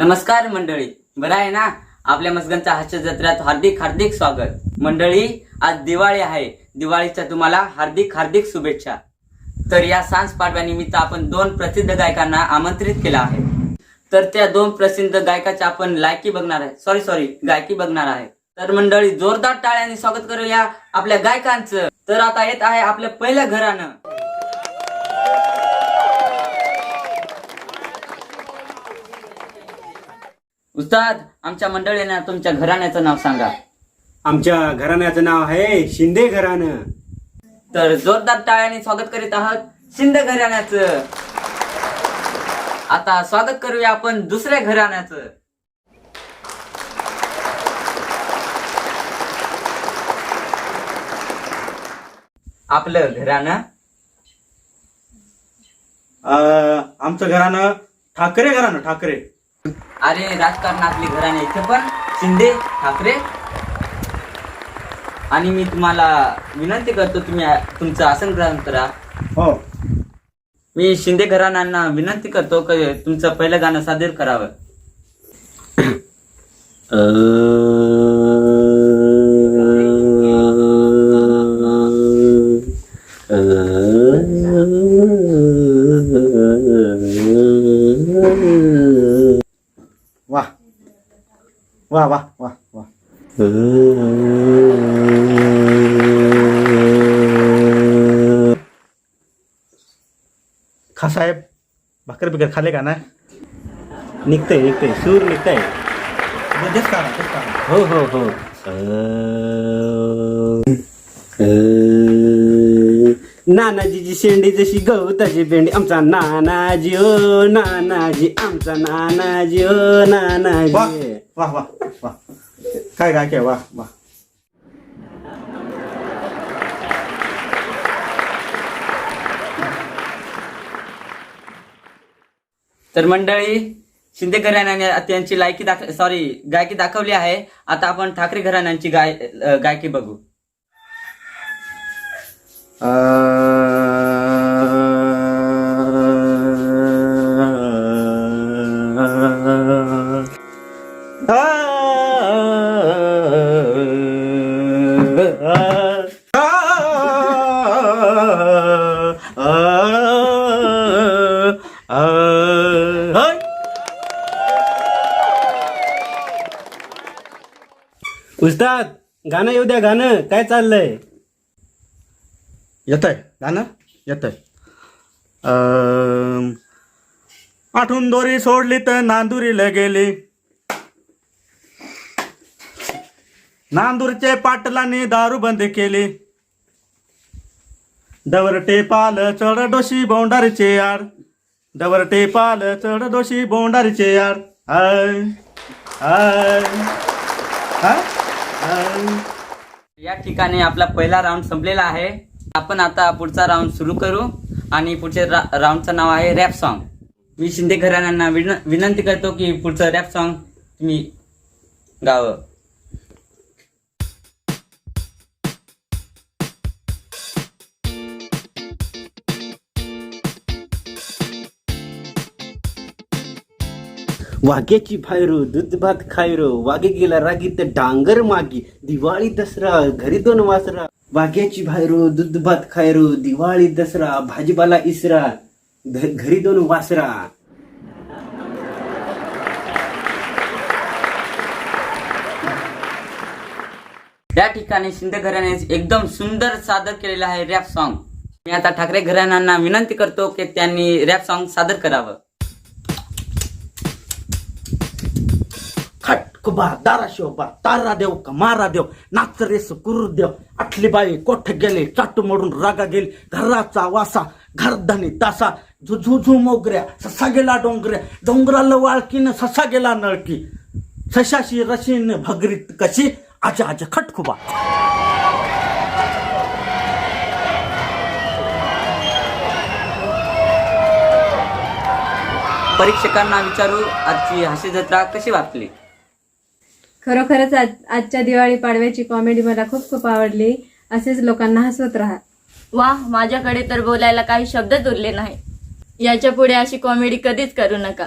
नमस्कार मंडळी. बरं आहे ना? आपल्या मसगनच्या हास्य जत्रेत हार्दिक हार्दिक स्वागत. मंडळी आज दिवाळी आहे. दिवाळीच्या तुम्हाला हार्दिक हार्दिक शुभेच्छा. तर या सांस पाडव्यानिमित्त आपण दोन प्रसिद्ध गायकांना आमंत्रित केलं आहे. तर त्या दोन प्रसिद्ध गायकाची आपण लायकी बघणार आहे. सॉरी सॉरी गायकी बघणार आहे. तर मंडळी जोरदार टाळ्यांनी स्वागत करूया आपल्या गायकांचं. तर आता येत आहे आपल्या पहिल्या घरानं उस्ताद आमच्या मंडळींना तुमच्या घराण्याचं नाव सांगा. आमच्या घराण्याचं नाव आहे शिंदे घराणं. तर जोरदार टाळ्याने स्वागत करीत आहात शिंदे घराण्याचं. आता स्वागत करूया आपण दुसऱ्या घराण्याचं. आपलं घराणं. अं, आमचं घराणं ठाकरे घराणं ठाकरे. अरे राजकारणातली घराणे इथे पण. शिंदे ठाकरे. आणि मी तुम्हाला विनंती करतो तुम्ही तुमचं आसन ग्रहण करा. हो. मी शिंदे घराण्यांना विनंती करतो की तुमचं पहिलं गाणं सादर करावं. वा वा वा वा. खा साहेब भाकर बिकर खाले का ना? निघतंय निघतंय सूर निघतंय. हो हो हो. नानाजीची शेंडी जशी गवताची भेंडी. आमचा नानाजी ओ नानाजी आमचा नानाजी ओ नानाजी. वा वा वा काय काय काय वा वा. तर मंडळी शिंदे घराण्याने त्यांची लायकी दाख सॉरी गायकी दाखवली आहे. आता आपण ठाकरे घराण्यांची गाय अ, गायकी बघू. उस्ताद गाणं येऊ द्या गाणं. काय चाललंय? येत आहे गाणं? येत आहे आठून दोरी सोडली तर नांदुरीला गेली. नांदूरचे पाटलांनी दारू बंद केली. दवरटे पाल चढ डोशी बोंडारीचे यार. दवरटे पाल चढ डोशी बोंडारीचे यार. आय आय या ठिकाणी आपला पहिला राऊंड संपलेला आहे. आपण आता पुढचा राऊंड सुरू करू आणि पुढच्या रा- राऊंडचं नाव आहे रॅप सॉन्ग. मी शिंदे घराण्यांना विन विनंती करतो की पुढचं रॅप सॉन्ग तुम्ही गावं. वाघ्याची फायरो दूध भात खायरो वाघे गेला रागीत डांगर मागी दिवाळी दसरा घरी दोन वासरा. वाघ्याची भायरो दूध भात खायरो दिवाळी दसरा भाजीपाला इसरा घरी दोन वासरा. या ठिकाणी शिंदे घराण्याने एकदम सुंदर सादर केलेलं आहे रॅप सॉन्ग मी आता ठाकरे घराण्यांना विनंती करतो की त्यांनी रॅप सॉन्ग सादर करावं. खटकुबा दाराशिवबा तारा देव का मारा देव नाच रेस आठली बाई कोठ गेले चाटू मोडून रागा गेली घराचा वासा घरधनी तासा झुझुझू मोगऱ्या ससा गेला डोंगऱ्या डोंगराला वाळकीनं ससा गेला नळकी सशाशी रशीन भगरीत कशी आजा आजा खटकुबा परीक्षकांना विचारू आजची हसी जत्रा कशी वाटली? खरोखरच आज आजच्या दिवाळी पाडव्याची कॉमेडी मला खूप खूप आवडली. असेच लोकांना हसवत राहा. वा माझ्याकडे तर बोलायला काही शब्दच उरले नाही. याच्यापुढे अशी कॉमेडी कधीच करू नका.